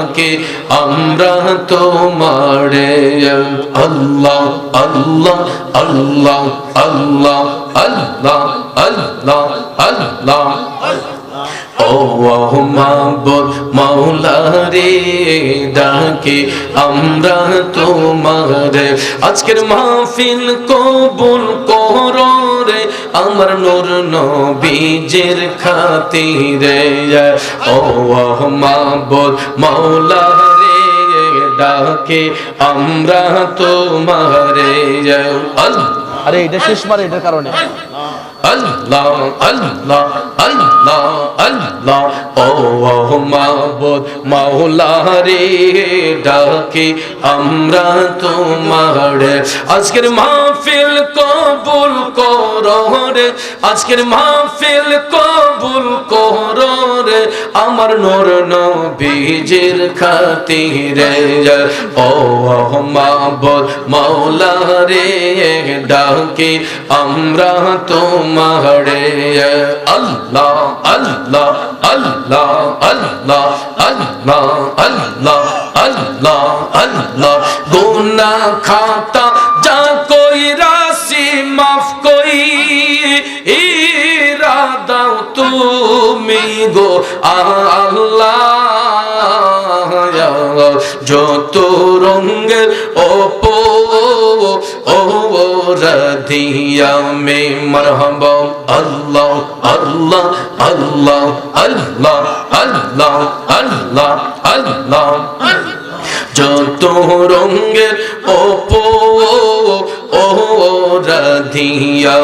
ডাকে আমরা তোমারে আল্লাহ আল্লাহ আল্লাহ আল্লাহ আল্লাহ আল্লাহ আল্লাহ। ও মাবুদ মাওলা রে ডাকে, আমরা তোমার আজকের মাহফিল কবুল করো। রে আমার নূর নবীজের খাতিরে। ও মাবুদ মাওলা রে ডাকে আমরা তোমারে। আরে, এটা শেষ মারে, এটার কারণে। আল্লাহ আল্লাহ আল্লাহ আল্লাহ। ও মাহবুদ মাওলা রে ডাকে আমরা তোমার। আজকের মাহফিল কবুল করো রে। আজকের মাহফিল কবুল করো রে আমার নূর নবীজির খাতিরে ও মাহবুদ মাওলা রে ডাকে আমরা তোমারে। আল্লাহ আল্লাহ আল্লাহ আল্লাহ আল্লাহ আল্লাহ আল্লাহ আল্লাহ। গুনা খাতা গো আল্লাহ, যত রঙের ওপো ও রদিয়া মে মরহবা, আল্লাহ আল্লাহ আল্লাহ আল্লাহ আল্লাহ আল্লাহ আল্লাহ যত রঙের ওপো রাধিয়া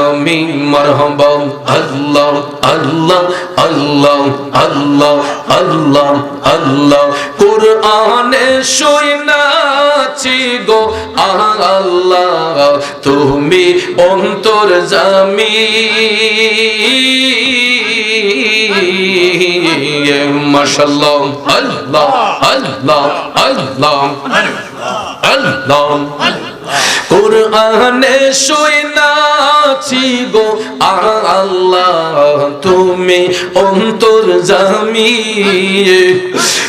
মরহবা আল্লাহ আল্লাহ আল্লাহ আল্লাহ আল্লাহ আল্লাহ। কুরআনে শুনাছি গো আল্লাহ, তুমি অন্তর জামি মাশাল্লাহ আল্লাহ আল্লাহ আল্লাহ আল্লাহ। কোরআনে গো, আল্লাহ তুমি অন্তর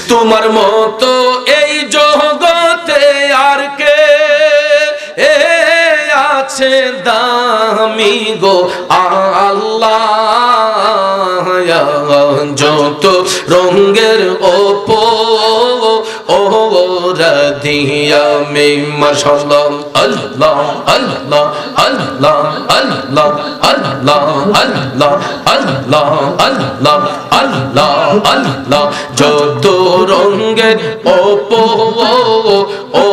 তোমার মতো এই জগতে আর কে এ আছে দামি গো, আল্লাহ। যত রঙের ওপো রাধিয়া মে মাশাল্লাহ আল্লাহ আল্লাহ আল্লাহ আল্লাহ আল্লাহ আল্লাহ আল্লাহ আল্লাহ আল্লাহ আল্লাহ যত রঙের ওপো ও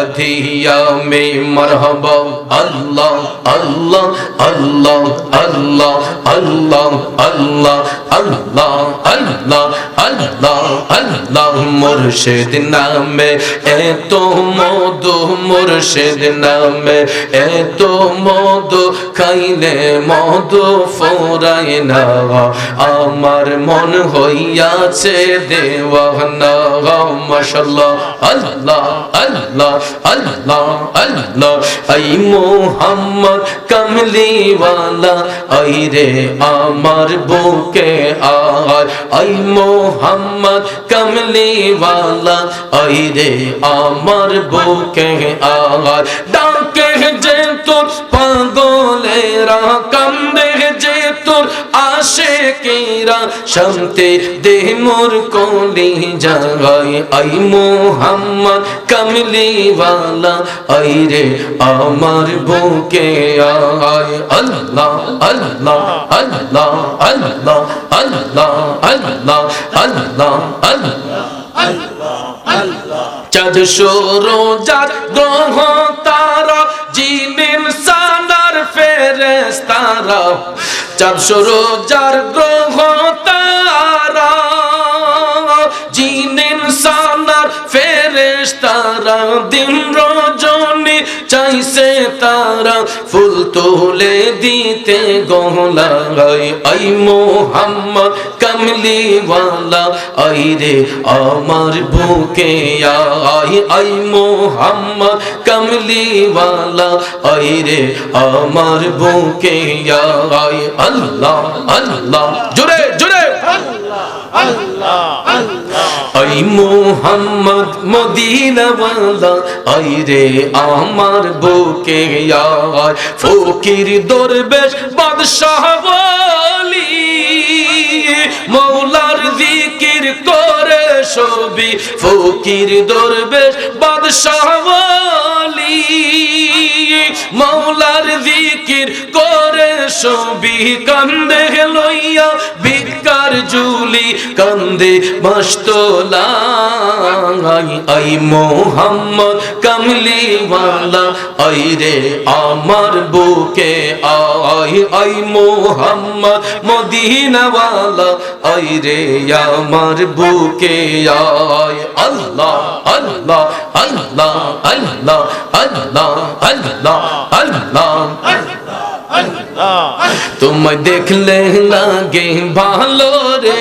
রাধিয়া মে মারহাবা আল্লাহ আল্লাহ আল্লাহ আল্লাহ আল্লাহ আল্লাহ আল্লাহ আল্লাহ আল্লাহ আল্লাহ মুর্শিদ নামে এত মধু মুর্শিদ নামে এত মধু খাইলে মধু ফোরাই না আমার মন হইয়াছে দেওয়ানা মাশাল্লাহ আল্লাহ আল্লাহ আল্লাহ আল্লাহ আই মোহাম্মদ কমলিওয়ালা আই রে আমার বুকে আর আই মোহাম্মদ কমলিওয়ালা আই রে আমার বুকে আর ডাকে যে তোর পাগলেরা কান্দে যে তোর আশে কেরা শান্তি দে মোর কোলি জাগাই আই মোহাম্মদ কমলিওয়ালা, আই রে আমার বুকে আয়। আল্লাহ আল্লাহ আল্লাহ আল্লাহ আল্লাহ আল্লাহ আল্লাহ আল্লাহ। আল্লাহ চাঁদ সূরজার গ্রহ তারা জিনিম সানার ফেরেশতারা। চাঁদশো রোজার গ্রহ তারা জিন ইনসানার ফেরেশ তারা দিন তারা ফুল তুলে দিতে গহলাই আই মোহাম্মদ কমলিওয়ালা, আই রে আমার বুকে আই আই মোহাম্মদ কমলিওয়ালা, আই রে আমার বুকে আই আল্লাহ আল্লাহ, জোরে জোরে। আই মোহাম্মদ মদিনাওয়ালা আই রে আমার বুকে আয়। ফকির দরবেশ বাদশাহ মৌলার জিকির করে ছবি ফকির দরবেশ বাদশাহ মৌলার জিকির করে ছবি কান্দে লইয়া ভিকার জুলি কান্দে মস্তলা আই মোহাম্মদ কমলিওয়ালা, আই রে আমার বুকে আই আই মোহাম্মদ মদিনাওয়ালা, আই রে আমার বুকে আয়। আল্লাহ আল্লাহ আল্লাহ আল্লাহ আল্লাহ আল্লাহ আল্লাহ। তোমায় দেখলে লাগে ভালো রে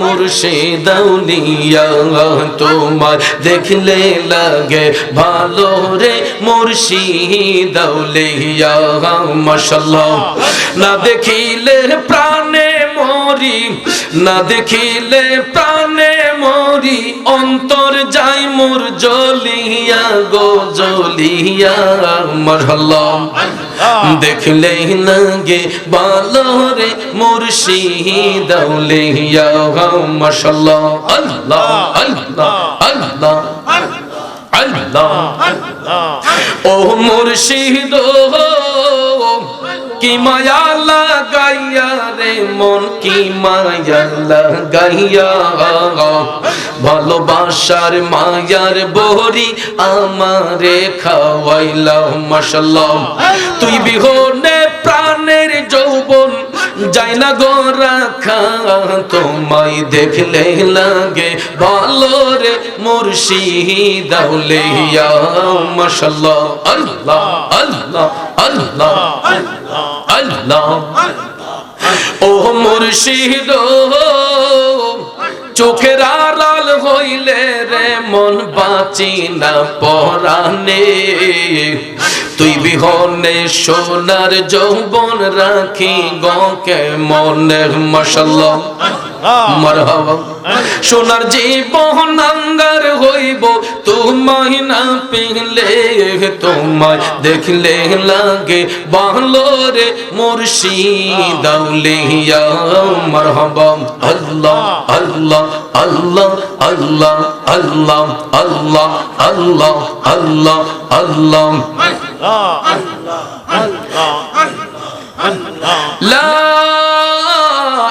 মুর্শিদৌলিয়া তোমায় দেখলে লাগে ভালো রে মুর্শিদৌলিয়া মাশাল্লাহ না দেখিলে প্রাণে মরি না দেখিলে প্রাণে মরি। অন্তর যাই মোর জলিয়া গো জলিয়া মাশাল্লাহ দেখলে লাগে ভালো রে মুর্শিদ আউলিয়া মাশাআল্লাহ। আল্লাহ আল্লাহ। আল্লাহ আল্লাহ। ও মুর্শিদ কি মায়া মন কি মায়া লাগাইয়া ভালোবাসার মায়ার বহরি আমারে খাওয়াইলা মাশাল্লাহ তুই বিহনে প্রাণের যৌবন যাই না গো রাখা, তোমায় দেখলে লাগে ভালো রে মুর্শিদ আউলিয়া মাশাল্লাহ আল্লাহ আল্লাহ আল্লাহ আল্লাহ। ও মুর্শিদ, চোখের আড়াল হইলে রে মন বাঁচি না পরানে তুই বিহনে সোনার যৌবন রাখি গকে মনে মারহাবা সোনার জীবন আঙ্গার হইব তোমায় না পিহলে তোমায় দেখলে লাগে। ভালো রে মুর্শিদ আউলিয়া মরহবাম আল্লাহ আল্লাহ আল্লাহ আল্লাহ আল্লাহ আল্লাহ আল্লাহ আল্লাহ। আল্লাহ আল্লাহ আল্লাহ আল্লাহ। আল্লাহ